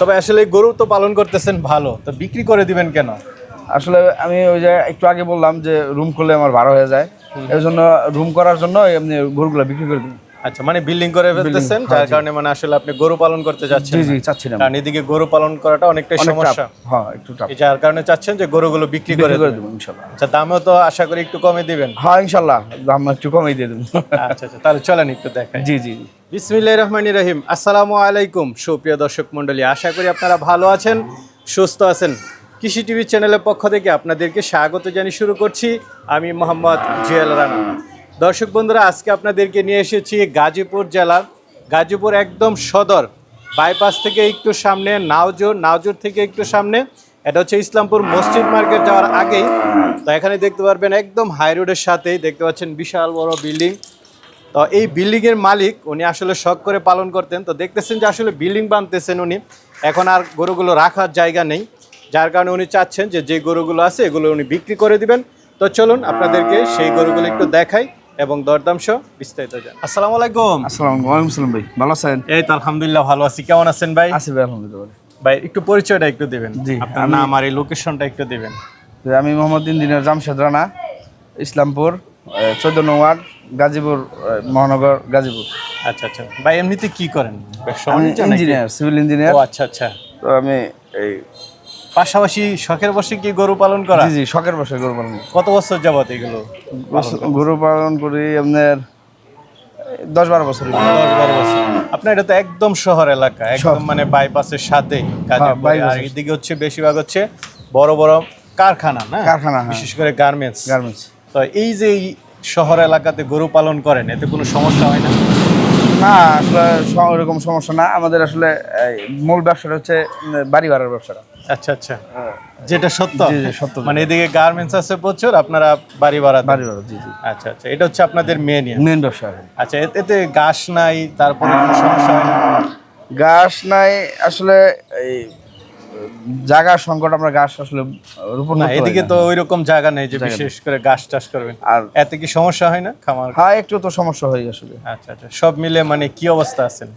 তবে আসলে গরু তো পালন করতেছেন ভালো তো বিক্রি করে দিবেন কেন? আসলে আমি ওই যে একটু আগে বললাম যে রুম করলে আমার ভাড়া হয়ে যায়। এই জন্য রুম করার জন্য এমনি গরুগুলো বিক্রি করে দিই আচ্ছা মানে বিল্ডিং করে ফেলতেছেন যার কারণে মানে আসলে আপনি গরু পালন করতে যাচ্ছেন হ্যাঁ, জি না। কারণ এদিকে গরু পালন করাটা অনেকটাই সমস্যা। হ্যাঁ একটু টাফ যার কারণে চাচ্ছেন যে গরুগুলো বিক্রি করে বিক্রি করে দেবেন। ইনশাল্লাহ। আচ্ছা দামও তো আশা করি একটু কমে দিবেন। হ্যাঁ ইনশাল্লাহ দাম একটু কমই দিয়ে দেবো। আচ্ছা আচ্ছা তাহলে চলেন একটু দেখাই। জি জি। জি। বিসমিল্লাহ রহমানি রহিম। আসসালামু আলাইকুম, সুপ্রিয় দর্শক মণ্ডলী। আশা করি আপনারা ভালো আছেন, সুস্থ আছেন। কৃষি টিভি চ্যানেলের পক্ষ থেকে আপনাদেরকে স্বাগত জানিয়ে শুরু করছি আমি মোহাম্মদ জুয়েল রানা। দর্শক বন্ধুরা, আজকে আপনাদেরকে নিয়ে এসেছি গাজীপুর জেলার, গাজীপুর একদম সদর, বাইপাস থেকে একটু সামনে, নাওজোর নাওজোর থেকে একটু সামনে। এটা হচ্ছে ইসলামপুর মসজিদ মার্কেট যাওয়ার আগেই। তো এখানে দেখতে পারবেন একদম হাই রোডের সাথেই দেখতে পাচ্ছেন বিশাল বড় বিল্ডিং। তো এই বিল্ডিং এর মালিক উনি আসলে শখ করে পালন করতেন। তো দেখতেছেন যে আসলে বিল্ডিং বানতেছেন উনি। এখন আর গরুগুলো রাখার জায়গা নেই। যার কারণে উনি চাচ্ছেন যে যে গরুগুলো আছে এগুলো উনি বিক্রি করে দিবেন। তো চলুন আপনাদেরকে সেই গরুগুলো একটু দেখাই এবং দরদাম সহ বিস্তারিত যান আসসালামু আলাইকুম। আসসালামু ওয়ালাইকুম সালাম ভাই। ভালো আছেন? এই তো আলহামদুলিল্লাহ ভালো আছি। কেমন আছেন ভাই? আছি ভাই আলহামদুলিল্লাহ ভাই একটু পরিচয়টা একটু দিবেন। জি, আপনার নাম আর এই লোকেশনটা একটু দিবেন। আমি মোহাম্মদ ইঞ্জিনিয়ার জামশেদ রানা ইসলামপুর চোদ্দ ওয়ার্ড গাজীপুর মহানগর গাজীপুর। আচ্ছা আচ্ছা। ভাই এমনিতে কি করেন? আমি ইঞ্জিনিয়ার সিভিল ইঞ্জিনিয়ার ও আচ্ছা আচ্ছা। তো আমি এই পাশাপাশি শখের বসে কি গরু পালন করা? জি জি শখের বসে গরু পালন। কত বছর যাবত এগুলো গরু পালন করি আপনার দশ বারো বছর। দশ বারো বছর। আপনার এটা তো একদম শহর এলাকা একদম মানে বাইপাসের সাথে। bypass আর এদিকে হচ্ছে বেশিরভাগ হচ্ছে বড় বড় কারখানা না? কারখানা, হ্যাঁ। বিশেষ করে গার্মেন্টস গার্মেন্টস তো এই যে শহর এলাকাতে গরু পালন করেন এতে কোনো সমস্যা হয় না? না আসলে ওরকম সমস্যা না। আমাদের আসলে মূল ব্যবসাটা হচ্ছে বাড়ি ভাড়ার ব্যবসাটা। আচ্ছা আচ্ছা। যেটা সত্য? সত্য। মানে এদিকে গার্মেন্টস আছে প্রচুর আপনারা বাড়ি ভাড়া বাড়ি ভাড়া জি জি। আচ্ছা আচ্ছা। এটা হচ্ছে আপনাদের মেন মেন ব্যবসা। আচ্ছা এতে- এতে ঘাস নাই তারপরে কোনো সমস্যা হয় না? ঘাস নাই আসলে এই জায়গার সংকট আমরা গাছ আসলে রোপণ না এদিকে। তো ওইরকম জায়গা নেই যে বিশেষ করে গাছ চাষ করবেন। আর এতে কি সমস্যা হয় না খামার? হ্যাঁ একটু তো সমস্যা হয় আসলে। আচ্ছা আচ্ছা। সব মিলে মানে কি অবস্থা আছেন?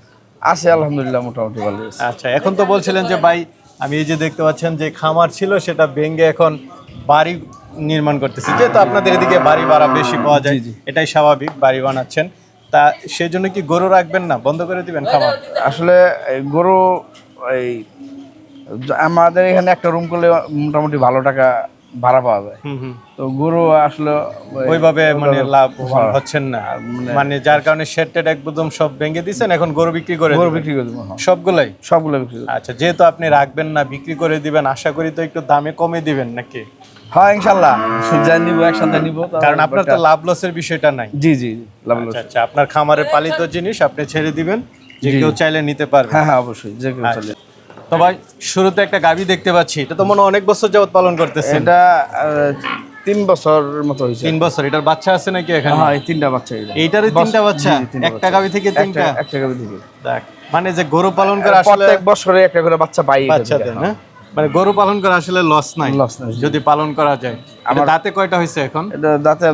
আছে আলহামদুলিল্লাহ মোটামুটি ভালো আছে। আচ্ছা এখন তো বলছিলেন যে ভাই আমি এই যে দেখতে পাচ্ছেন যে খামার ছিল সেটা ভেঙে এখন বাড়ি নির্মাণ করতেছে। যেহেতু আপনাদের এদিকে বাড়ি ভাড়া বেশি পাওয়া যায়। এটাই স্বাভাবিক বাড়ি বানাচ্ছেন। তা সেই জন্য কি গরু রাখবেন না? বন্ধ করে দিবেন খামার? আসলে গরু এই আমাদের এখানে একটা রুম করলে মোটামুটি ভালো টাকা ভাড়া পাওয়া যায়। তো গরু আসলে ওইভাবে মানে লাভ। হচ্ছেন না। মানে যার কারণে শেড একদম সব ভেঙে দিয়েছেন এখন গরু বিক্রি করে গরু দিবেন। বিক্রি করে দেবো হ্যাঁ। সবগুলাই? সবগুলো বিক্রি আচ্ছা যেহেতু আপনি রাখবেন না বিক্রি করে দিবেন আশা করি তো একটু দামে কমে দিবেন নাকি? হ্যাঁ ইনশাল্লাহ। যা নিবো একসাথে নিবো কারণ আপনার তো লাভ লসের বিষয়টা নাই। জি জি লাভ লস। আচ্ছা আচ্ছা আপনার খামারে পালিত জিনিস আপনি ছেড়ে দিবেন যে কেউ চাইলে নিতে পারবে। হ্যাঁ হ্যাঁ অবশ্যই যে কেউ চলে তো ভাই শুরুতে একটা গাবি দেখতে পাচ্ছি। এটা তো মনে অনেক বছর যাবত পালন করতেছে এটা তিন বছর মতো হয়েছে। তিন বছর এটার বাচ্চা আছে নাকি এখানে? হ্যাঁ এই তিনটা বাচ্চা এটা এইটারই তিনটা বাচ্চা? একটা গাবি থেকে তিনটা? একটা গাভী থেকে। দেখ মানে যে গরু পালন করে আসলে প্রত্যেক বছরে একটা করে বাচ্চা পাই বাচ্চা দেন হ্যাঁ। মানে গরু পালন করে আসলে লস নাই লস নাই, যদি পালন করা যায়। আমার দাঁতে কয়টা হয়েছে এখন? এটা দাঁতে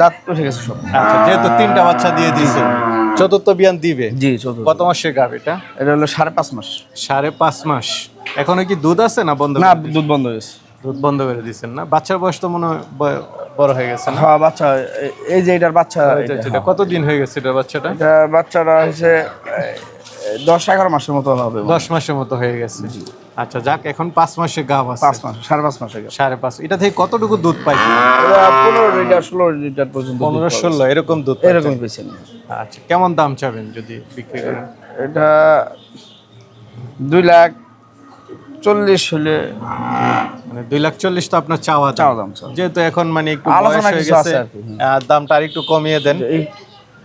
দাঁত উঠে গেছে সব। আচ্ছা যেহেতু তিনটা বাচ্চা দিয়ে দিয়েছে। চতুর্থ বিয়ান দিবে। জি চতুর্থ। কত মাসের গাব এটা? এটা হলো সাড়ে পাঁচ মাস। সাড়ে পাঁচ মাস। এখনও কি দুধ আছে না বন্ধ না দুধ বন্ধ হয়েছে দুধ বন্ধ করে দিচ্ছেন না? বাচ্চার বয়স তো মনে হয় বড় হয়ে গেছে না? হ্যাঁ বাচ্চা এই যে এটার বাচ্চা এটা এটা, এটা কতদিন হয়ে গেছে এটা বাচ্চাটা? বাচ্চাটা হচ্ছে এ, দশ এগারো মাসের মতো হবে দশ মাসের মতো হয়ে গেছে। আচ্ছা যাক এখন পাঁচ মাসে গাব আছে। পাঁচ মাস সাড়ে পাঁচ মাস সাড়ে পাঁচ। এটা থেকে কতটুকু দুধ পাই? পনেরো লিটার ষোলো লিটার পর্যন্ত পনেরো ষোলো এরকম দুধ। পেয়েছেন আচ্ছা কেমন দাম চাবেন যদি বিক্রি করেন? এটা দুই লাখ চল্লিশ হলে মানে দুই লাখ চল্লিশ তো আপনার চাওয়া। চাওয়া দাম। যেহেতু এখন মানে একটু আলোচনা হয়ে গেছে দামটা আর একটু কমিয়ে দেন।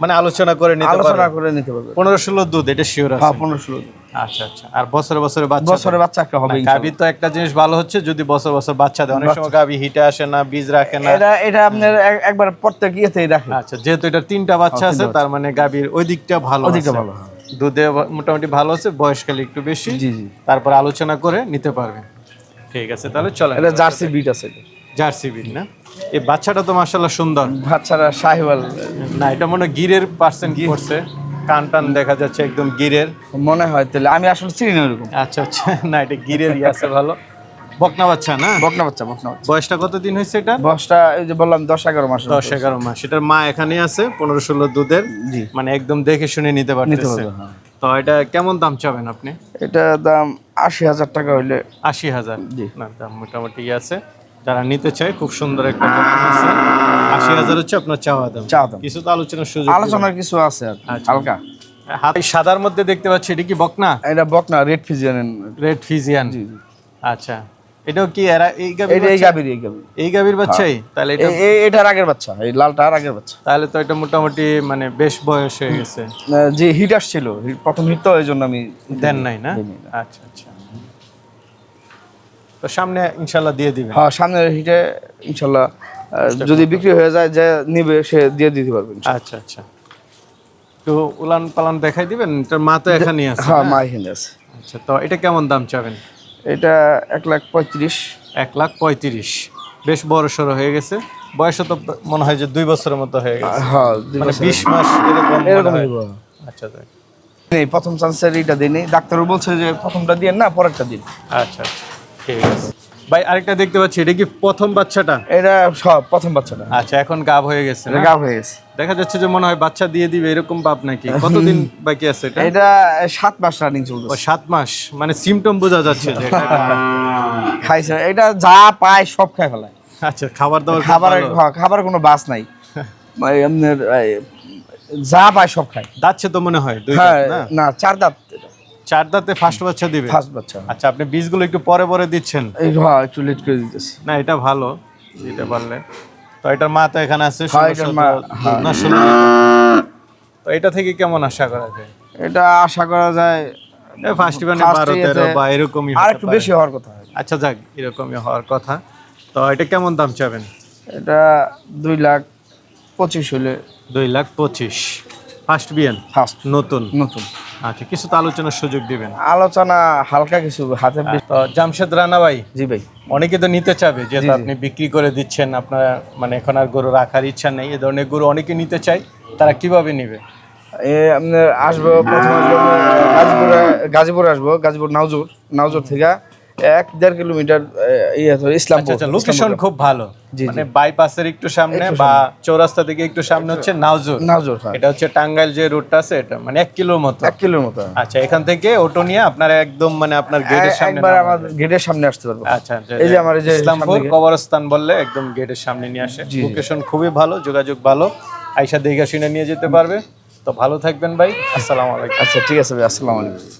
মানে আলোচনা করে নিতে আলোচনা করে নিতে পারবে। পনেরো ষোলো দুধ এটা শিওর আছে। হ্যাঁ পনেরো ষোলো আচ্ছা আচ্ছা। আর বছরে বছরে বাচ্চা বছরে বাচ্চা একটা হবে। গাভী তো একটা জিনিস ভালো হচ্ছে যদি বছর বছর বাচ্চা দেয়। অনেক সময় গাভী হিটে আসে না বীজ রাখে না। এটা এটা আপনার একবার প্রত্যেক ইয়েতেই রাখে। আচ্ছা যেহেতু এটা তিনটা বাচ্চা আছে তার মানে গাভীর ওই দিকটা ভালো আছে। ভালো, হ্যাঁ। দুধে মোটামুটি ভালো আছে বয়সকালে একটু বেশি। জি জি। তারপর আলোচনা করে নিতে পারবে। ঠিক আছে তাহলে চলো এটা জার্সি বিট আছে। এটা। জার্সি বিট না? এই বাচ্চাটা তো সুন্দর। বাচ্চারা না এটা মনে গিরের পার্সেন্ট করছে কান টান দেখা যাচ্ছে একদম গিরের। মনে হয় তাহলে আমি আসলে চিনি না ওরকম। আচ্ছা আচ্ছা। না এটা গিরের আছে ভালো। বকনা বাচ্চা না? বকনা বাচ্চা বকনা বয়সটা কতদিন হয়েছে এটা? বয়সটা এই যে বললাম দশ এগারো মাস দশ এগারো মাস। এটার মা এখানে আছে পনেরো ষোলো দুধের। মানে একদম দেখে শুনে নিতে পারতেছে। হ্যাঁ। তো এটা কেমন দাম চাবেন আপনি? এটা দাম আশি হাজার টাকা হইলে। আশি হাজার। জি। না দাম মোটামুটি আছে। যারা নিতে চায় খুব সুন্দর একটা আছে। আশি হাজার হচ্ছে আপনার চাওয়া দাম। চাওয়া দাম। কিছু তো আলোচনার সুযোগ আলোচনার কিছু আছে আর আচ্ছা। হালকা। হাতে সাদার মধ্যে দেখতে পাচ্ছি এটা কি বকনা? এটা বকনা রেড ফিজিয়ান রেড ফিজিয়ান। আচ্ছা। এটাও কি এরা এই গাভীর এই? গাভীর এই গাভীর। এই গাভীর বাচ্চাই? তাহলে এটা এটার আগের বাচ্চা এই লালটার আগের বাচ্চা। তাহলে তো এটা মোটামুটি মানে বেশ বয়স হয়ে গেছে। যে হিট আসছিল প্রথম হিট তো এই জন্য আমি দেন নাই না। আচ্ছা আচ্ছা। তো সামনে ইনশাল্লাহ দিয়ে দিবে হ্যাঁ সামনের হিটে ইনশাল্লাহ যদি বিক্রি হয়ে যায় যে নিবে সে দিয়ে দিতে পারবে ইনশাল্লাহ। আচ্ছা আচ্ছা। তো উলান পালান দেখাই দিবেন? এটার মা তো এখানেই আছে। হ্যাঁ মা এখানে আছে। আচ্ছা তো এটা কেমন দাম চাবেন? এটা এক লাখ পঁয়ত্রিশ। এক লাখ পঁয়ত্রিশ। বেশ বড় সড়ো হয়ে গেছে। বয়স তো মনে হয় যে দুই বছরের মতো হয়ে গেছে। হ্যাঁ মানে বিশ মাস এরকম এরকম আচ্ছা তাই। প্রথম চান্সের এটা দিই ডাক্তারও বলছে যে প্রথমটা দিয়ে না পরেরটা দিন। আচ্ছা আচ্ছা। ঠিক আছে। ভাই আরেকটা দেখতে পাচ্ছি এটা কি প্রথম বাচ্চাটা? এটা সব প্রথম বাচ্চাটা। আচ্ছা এখন গাব হয়ে গেছে এটা না? গাভ হয়ে গেছে। দেখা যাচ্ছে যে মনে হয় বাচ্চা দিয়ে দিবে এরকম ভাব নাকি? কতদিন বাকি আছে এটা? এটা সাত মাস রানিং ও চলতেছে সাত মাস? মানে সিমটম বোঝা যাচ্ছে যে এটা খাইছে। এটা যা পায় সব খায় ফেলায় আচ্ছা খাবার দাবার খাবার খাবারের ভালো। হ্যাঁ, কোনো বাস নাই। মানে যা পায় সব খায়। দাচ্ছে তো মনে হয় দুই হ্যাঁ না? চার দাঁত চার দাঁতে ফার্স্ট বাচ্চা দিবে? ফার্স্ট বাচ্চা। আচ্ছা আপনি বীজগুলো একটু পরে পরে দিচ্ছেন? এই হ্যাঁ একটু লেট করে দিতেছি। না এটা ভালো দিতে পারলে। তো এটার মা তো এখানে আছে হ্যাঁ, হ্যাঁ। না ষোলো। তো এটা থেকে কেমন আশা করা যায়? এটা আশা করা যায় ফার্স্ট ইভেন্টে বারো তেরো বা এরকমই আর একটু বেশি হওয়ার কথা। আচ্ছা যাক এরকমই হওয়ার কথা। তো এটা কেমন দাম চাবেন? এটা দুই লাখ পঁচিশ হলে। দুই লাখ পঁচিশ। ফার্স্ট বিয়ান? ফার্স্ট নতুন? নতুন। আচ্ছা কিছু তো আলোচনার সুযোগ দিবেন। আলোচনা হালকা কিছু হাতে তো জামশেদ রানা ভাই জি ভাই। অনেকে তো নিতে চাবে যেহেতু। আপনি বিক্রি করে দিচ্ছেন আপনার মানে এখন আর গরু রাখার ইচ্ছা নেই এ ধরনের গরু অনেকে নিতে চায় তারা কীভাবে নিবে? এ আপনার আসব প্রথমে গাজীপুরে গাজীপুরে আসব গাজীপুর নাওজুর নাওজুর থেকে। এক দেড় কিলোমিটার ইয়ে ইসলামপুর আচ্ছা আচ্ছা লোকেশন খুব ভালো। মানে বাইপাসের একটু সামনে বা চৌরাস্তা থেকে একটু সামনে হচ্ছে নাওজুর। নাওজুর হ্যাঁ। এটা হচ্ছে টাঙ্গাইল যে রুটটা আছে এটা মানে এক কিলোর মতো। এক কিলোর মতো আচ্ছা এখান থেকে অটো নিয়ে আপনারা একদম মানে আপনার গেটের সামনে একবার। আমাদের গেটের সামনে আসতে পারব। আচ্ছা আচ্ছা, এই যে আমার যে ইসলামপুর কবরস্থান বললে একদম গেটের সামনে নিয়ে আসে। লোকেশন খুবই ভালো যোগাযোগ ভালো। আইসা দেখে শুনে নিয়ে যেতে পারবে। তো ভালো থাকবেন ভাই। আসসালামু আলাইকুম। আচ্ছা ঠিক আছে ভাই আসসালামু আলাইকুম।